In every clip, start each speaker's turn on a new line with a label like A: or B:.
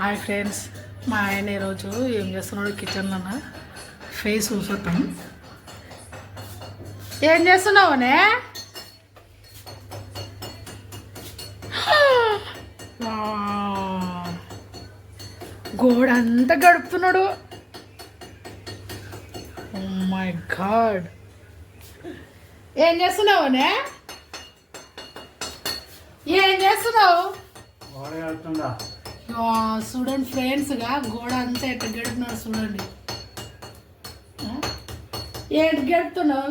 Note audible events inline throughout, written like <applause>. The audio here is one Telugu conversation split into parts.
A: Hi friends. మా ఆయన ఈరోజు ఏం చేస్తున్నాడు కిచెన్లో ఫేస్ చూసొద్దాం. ఏం చేస్తున్నావునే గోడ అంతా గడుపుతున్నాడు. Oh మై గాడ్ ఏం చేస్తున్నావునే ఏం చేస్తున్నావు?
B: గోడ
A: చూడండి ఫ్రెండ్స్గా గోడ అంతా ఎట్ట గడుపుతున్నాడు చూడండి? ఏంటి గడుపుతున్నావు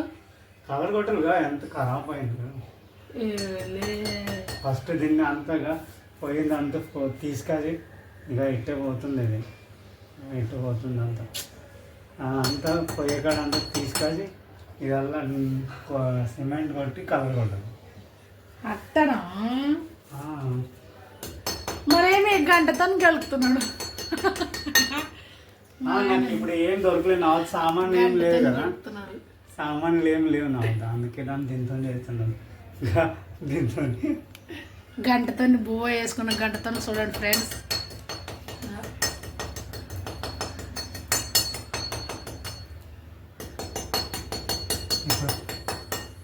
B: కలర్ కొట్టలుగా ఎంత ఖరాబ్ అయింది. ఫస్ట్ దీన్ని అంతగా పోయింది అంత తీసుకొని ఇక ఇట్టే పోతుంది ఇది. ఇట్టు పోతుంది అంత. అంతా పొయ్యి కాడ అంతా తీసుకొని ఇదల్లా సిమెంట్ కొట్టి కలర్ ఆ,
A: మరేమి గంటతో గలుపుతున్నాడు.
B: నాకు ఇప్పుడు ఏం దొరకలేదు. నా సామాన్లు ఏం లేవు కదా. సామాన్లు ఏం లేవు నా వద్ద. అందుకే దాన్ని దీంతో చేస్తున్నాను దీంతో.
A: గంటతో బువ్వ వేసుకున్న గంటతో చూడండి ఫ్రెండ్స్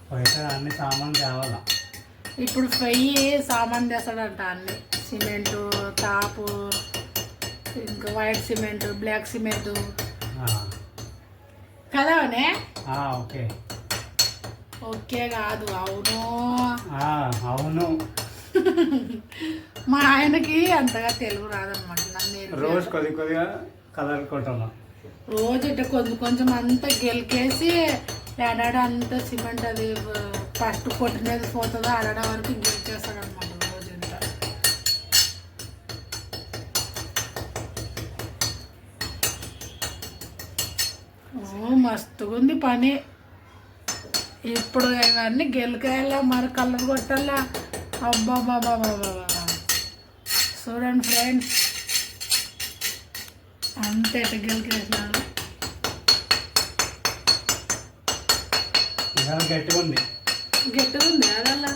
B: పోయితే అన్ని సామాన్లు తేవాలా?
A: ఇప్పుడు పొయ్యి సామాన్ తెస్తాడంట అన్ని. సిమెంటు తాపు ఇంకా వైట్ సిమెంట్ బ్లాక్ సిమెంట్.
B: ఆ,
A: కదా అనే
B: ఆ, ఓకే.
A: ఓకే కాదు అవును.
B: అవును.
A: మా ఆయనకి అంతగా తెలుగు రాదనమాట నన్ను
B: రోజు కొద్ది కొద్దిగా కలర్ కొట్టాలి
A: రోజు ఇట్లా కొంచెం కొంచెం అంతా గెలికేసి ఆడాడ అంతా సిమెంట్ అది ఫస్ట్ కొట్టినది పోతుందో ఆడాడ వరకు గెలిచేస్తాడు మస్తుగా ఉంది పని. ఇప్పుడు ఇవన్నీ గెలికాయాలా మరి కలర్ కొట్టాలా? అబ్బా బాబా బాబా చూడండి ఫ్రెండ్స్. అంతే గెలికేసినాడు.
B: ఇవాళ గట్టిగా ఉంది
A: గట్టిగా ఉంది అదల్లా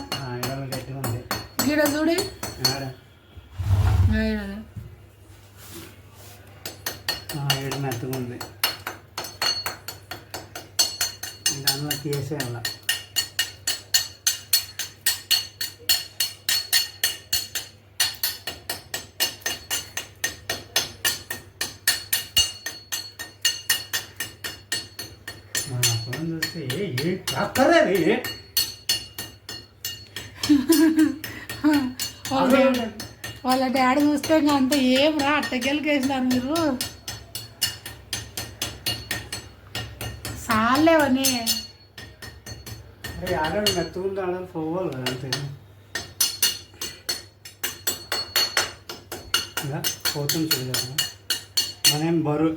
B: గట్టిగా ఉంది
A: గిడ చూడి
B: మెత్తగా ఉంది దానిలో తీసేయాల మా పొలం చూస్తే ఏ ఏ రే <laughs>
A: వాళ్ళ డాడీ- చూస్తే ఇంకా అంత ఏం రా అట్టకెళ్ళకేసినారు మీరు. సాలేవని
B: పోవాలి కదా అంతే ఇలా పోతుంది చూడాలి మనం బరువు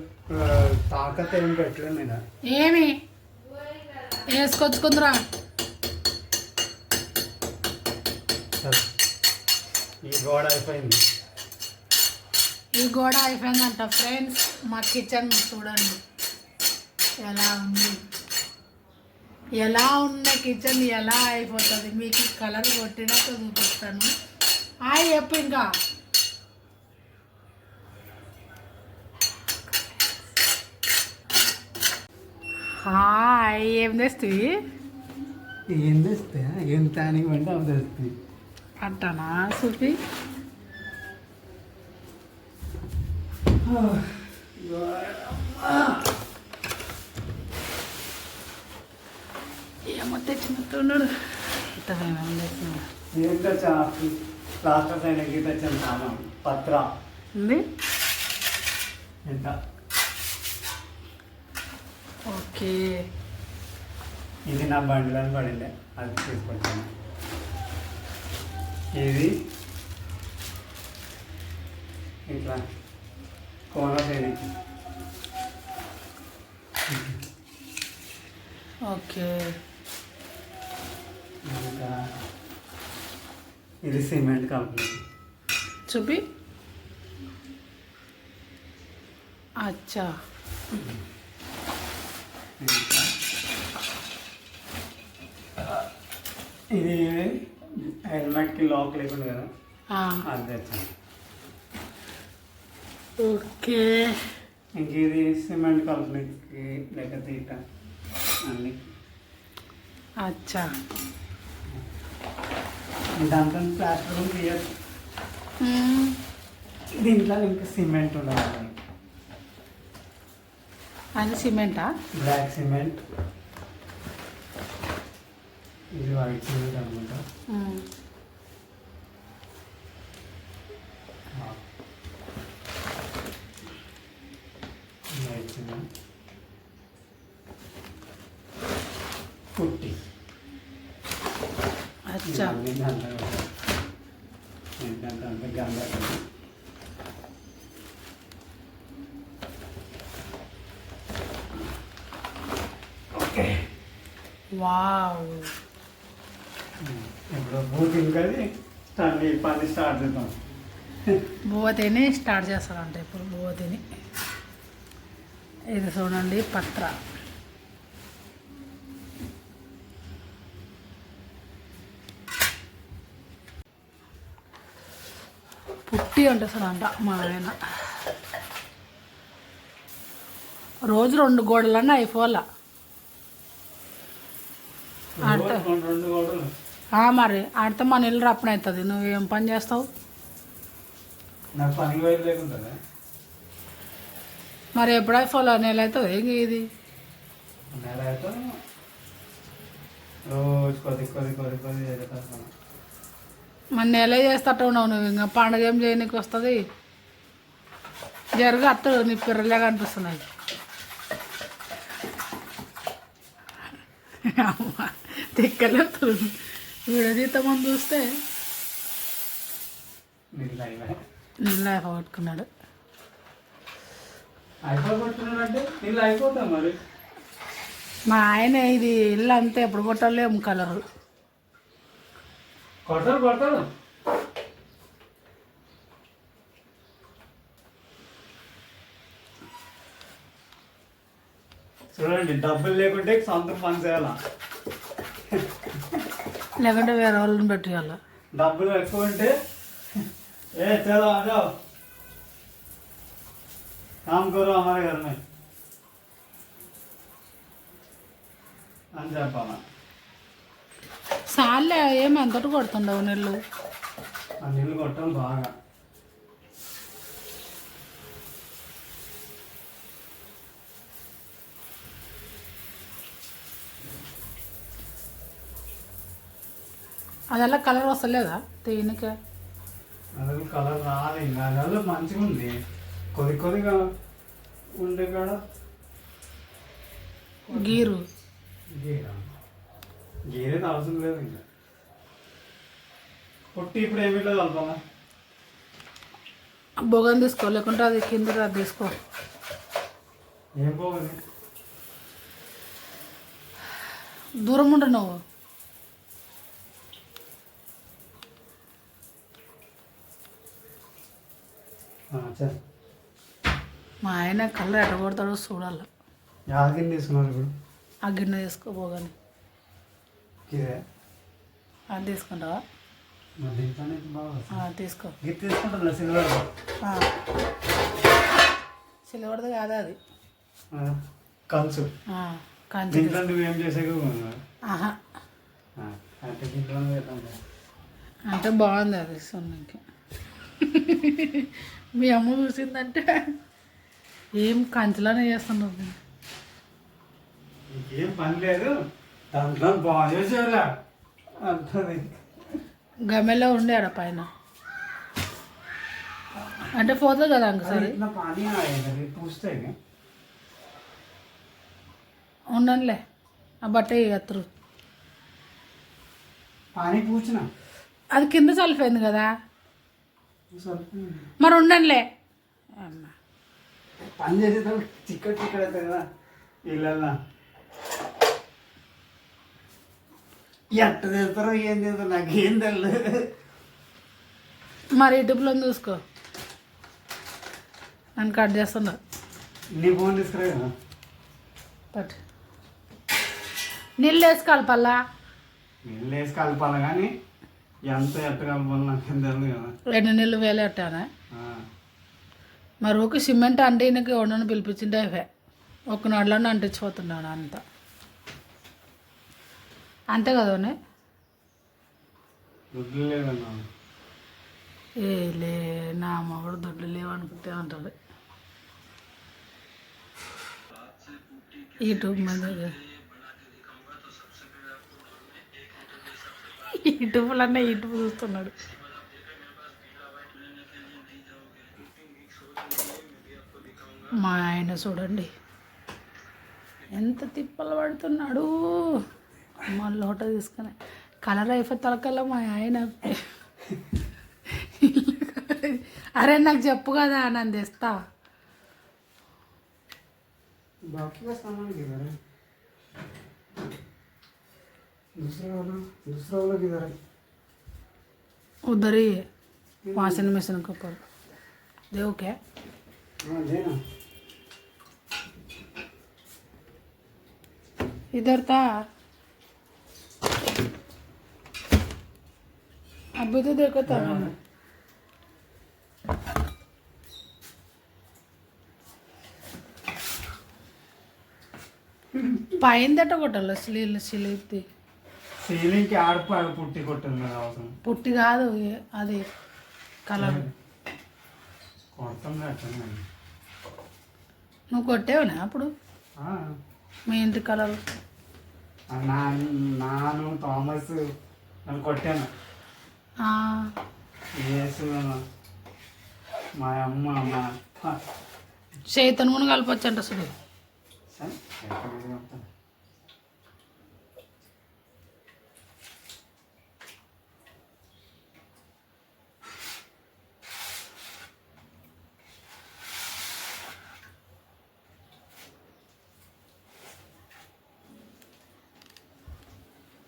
B: తాకత ఏం మీద.
A: ఏమి? వేసుకొచ్చుకుందిరా.
B: ఈ గోడ అయిపోయింది.
A: ఈ గోడ అయిపోయిందంట ఫ్రెండ్స్. మా కిచెన్ చూడండి. ఎలా ఉంది? ఎలా ఉన్న కిచెన్ ఎలా అయిపోతుంది? మీకు కలర్ కొట్టినాక చూపిస్తాను హాయ్ చెప్పు ఇంకా. హాయ్ ఏం తెస్తుంది
B: ఏం తెస్తే ఏం తానికి అంటే అవి తెస్తుంది
A: అంటానా చూపి తెచ్చినట్టున్నాడు. ఇతమేమేమి తెచ్చినాడు
B: సామాన్ పత్ర.
A: ఉంది.
B: ఎంత?
A: ఓకే.
B: ఇది నా బండిలో పడింది. అది తీసుకొచ్చాను. ఇది ఇట్లా కోన చేయడానికి
A: ఓకే
B: ఇంకా ఇది సిమెంట్ కంపెనీ
A: చూపి అచ్చా
B: ఇంకా ఇది హెల్మెట్కి లాక్ లేకుండా కదా
A: ఆ,
B: అది తెచ్చాను
A: ఓకే
B: ఇంక ఇది సిమెంట్ కలపడానికి లేక తీట అన్ని
A: అచ్చా
B: దాంట్లో ప్లాస్టర్ కూడా తీయచ్చు. దీంట్లో ఇంకా సిమెంట్ ఉండాలి.
A: అది సిమెంటా?
B: Black cement. ఇది వైట్ సిమెంట్ అనమాట
A: మ్మ్.
B: వైట్ సిమెంట్ పుట్టి
A: అచ్చా
B: ఇవన్నీ దాంట్లో ఉంటాయి. ఏంటంటే అంత గంగా ఓకే
A: వావ్
B: ఇప్పుడు స్టార్ట్ పని స్టార్ట్ చేద్దాం.
A: బువ్వతిని స్టార్ట్ చేస్తారంట ఇప్పుడు బువ్వతిని. ఇది చూడండి పత్ర. పుట్టి అంట మా ఆయన రోజు రెండు గోడలన్నా అయిపోవాలా. ఆడతా. మరి ఆడితే మన ఇల్లు రప్పన అవుతుంది. నువ్వేం పని చేస్తావు?
B: నాకు పని లేకుండా
A: మరి ఎప్పుడు అయిపోలే నెల అవుతుంది. ఇంక ఇది?
B: రోజు కొద్ది కొద్ది కొద్ది కొద్ది
A: మన నెల చేస్తట్టు ఉన్నావు నువ్వు. ఇంకా పండగ ఏం చేయనీకి వస్తుంది? జరుగు అత్తడు నీ పిర్రలేగా అనిపిస్తున్నాయి. అమ్మ, తిక్కలేపుతాడు విడదీతమని చూస్తే
B: నీళ్ళు
A: అయిపోగొట్టుకున్నాడు
B: మరి.
A: మా ఆయన ఇది ఇల్లు అంతే ఎప్పుడు కొట్టలేము కలరు.
B: కొడతారు కొడతారు చూడండి డబ్బులు లేకుంటే సొంత పని చేయాలా
A: లేకుంటే వేరే వాళ్ళని పెట్టేయాలి
B: డబ్బులు ఎక్కువ ఉంటే ఏ చలో ఆజో काम करो हमारे घर में అని చెప్పాలా
A: సార్లే ఏమి అంతటి కొడుతుండవు నీళ్ళు?
B: నీళ్ళు కొట్టాలి బాగా.
A: అదెలా కలర్ వస్తలేదా
B: అసలు కలర్ రాదు ఇంకా అదల్లో మంచిగా ఉంది కొద్ది కొద్దిగా ఉండే కాడ.
A: గీరు.
B: గీర. గీరేది అవసరం లేదు ఇంకా. పుట్టి ఇప్పుడు ఏమి లేదు కలపాలా
A: బొగన్ తీసుకో లేకుంటే అది కింద అది తీసుకో.
B: ఏం పోవాలి
A: దూరం ఉండు నువ్వు. మా ఆయన కలర్ ఎట్ట కొడతాడో చూడాలి.
B: యాదగిరి తీసుకున్నారు ఇప్పుడు.
A: ఆ గిన్నె తీసుకో బొగని.
B: ఇదే
A: అది తీసుకుంటావా. తీసుకో. సిల్వర్ది? కాదా అది. కంచి.
B: దీంట్లో నువ్వేం చేసావు
A: ఆహా.
B: అంటే
A: బాగుంది అది సున్నికి మీ అమ్మ చూసిందంటే ఏం కంచిలోనే చేస్తున్నారు
B: ఇంకేం పని లేదు.
A: గమెలో ఉండే ఆడ పైన. అంటే పోతుంది కదా
B: అంక సార్?
A: ఉండనులే. ఆ బట్ట
B: కత్తరు
A: అది కింద చల్లిపోయింది కదా. మరి ఉండనులే.
B: పని చేసేదాం చిక్కడ చిక్కడ కదా ఎట్ట చేస్తారో ఏం చేస్తారో నాకేం తెలియదు
A: మరి ఇటుపులో చూసుకో నన్ను కట్ చేస్తున్నా.
B: నీ ఫోన్ తీసుకురా కదా.
A: నీళ్ళు వేసి కలపల్లా
B: నీళ్ళు వేసి కలపాలి కానీ ఎంత ఎట్ట కలపాలి నాకేం తెలియదు కదా.
A: రెండు నీళ్ళు వేలేటానా
B: ఆ.
A: మరి ఒక సిమెంట్ అంటే ఈయనకి ఎవడని పిలిపించిండే అవే ఒక నడలను అంటించిపోతున్నాడు అంత. అంతే
B: లేదన్నా
A: ఏ లే నా మగడు దుడ్లు లేవనుకుంటే అంటాడు. యూట్యూబ్ మీద యూట్యూబ్లో అన్న యూట్యూబ్ చూస్తున్నాడు. మా ఆయన చూడండి. ఎంత తిప్పలు పడుతున్నాడు. మా లోట తీసుకుని కలర్ అయిపోయి తలకల్లా మా ఆయన అరే నాకు చెప్పు కదా నన్ను తెస్తా
B: बाकी का सामान किधर है दूसरा वाला दूसरा वाला किधर है
A: उधर ही है वाशिंग मशीन के ऊपर देखो क्या
B: हाँ देना
A: इधर था अभी तो देखो था मैंने పైందట కొట్టాలి స్లీల్ స్లీప్ది
B: సీలింగ్ కి ఆడిపో పుట్టి కొట్టింది అవసరం
A: పుట్టి కాదు ఏ- అది కలర్
B: కొడతాం అట్లా
A: నువ్వు కొట్టేవనా అప్పుడు మీ ఇంటి కలర్
B: నా నాను థామస్ అని కొట్టాను యేసు మా అమ్మ మా.
A: చేతను కూడా కలపచ్చంట అసలు.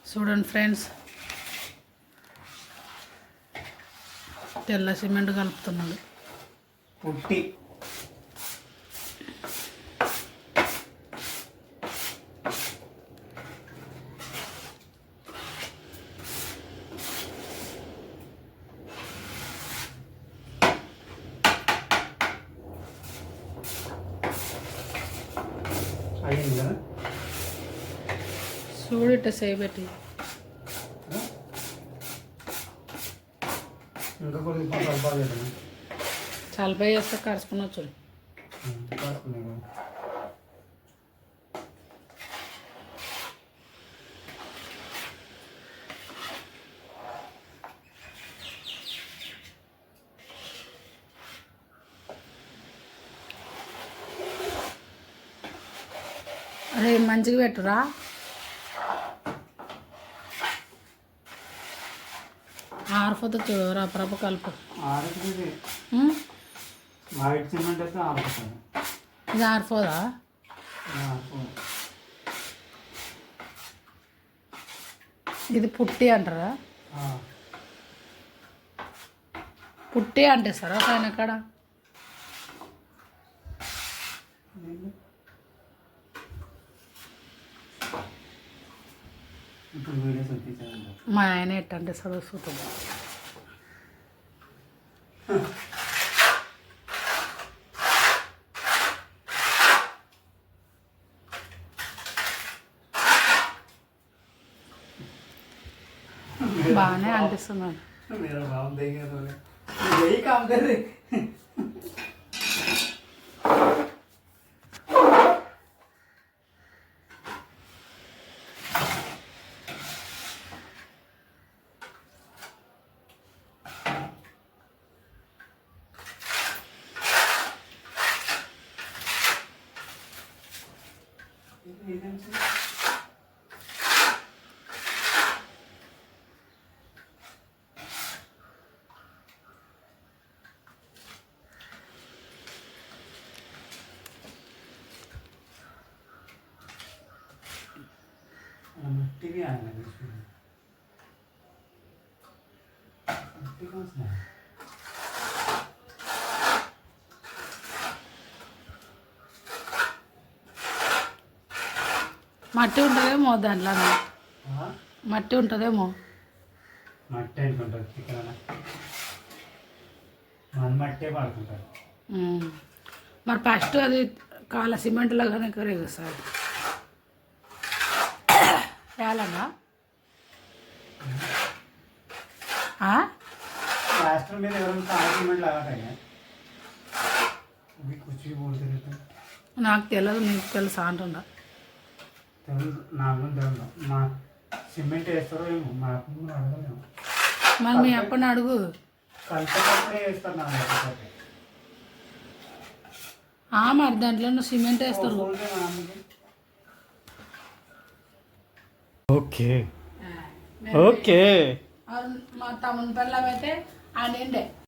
A: చూడండి ఫ్రెండ్స్ తెల్ల సిమెంట్ కలుపుతున్నాడు.
B: పుట్టి
A: చూడు ఇట్ట చేయబెట్టి
B: ఇంకా చాలా కలపాలి కదా
A: చల్లపై చేస్తే కరుచుకుని వచ్చు అదే మంచిగా పెట్టురా. ఆరిపోతే చూడు రప్పరప్ప కలుపు.
B: ఆరుతుంది
A: ఉం?
B: వైట్ సిమెంట్ అయితే ఆరుతుంది
A: ఇది ఆరిపోదా ఇది పుట్టి అంటారా? పుట్టి అంటే సార్ పైన కాడ? మా ఆయన ఎట్టంటే సార్. చూస్తుంది బాగానే అనిపిస్తున్నాడు
B: मिट्टी भी आने लगी इसमें मिट्टी कौन सा है
A: మట్టి ఉంటుందేమో దాంట్లో
B: हाँ
A: మట్టి ఉంటుందేమో
B: మట్టి అనుకుంటారు చికెన్ మన మట్టే పడుతుంటారు
A: ఉమ్. మరి ఫస్ట్ అది కాల సిమెంట్ లాగానే కరేగా సార్ చాలనా
B: प्लास्टर में ఎవరైనా కాంప్లిమెంట్ లాగా अभी कुछ भी बोलते रहते हैं
A: నాకు తెలియదు నీకు తెలుసా అంటున్నా
B: తెలుసు నాకు మా సిమెంట్ వేస్తారో ఏమో మాకు అడగలేము
A: మరి మీ అప్పని అడుగు.
B: కలిపేటప్పుడే వేస్తారు
A: ఆ మరి దాంట్లో సిమెంట్ వేస్తారు.
B: ఓకే. ఓకే.
A: మా తమ్ముని పిల్లమైతే ఆయన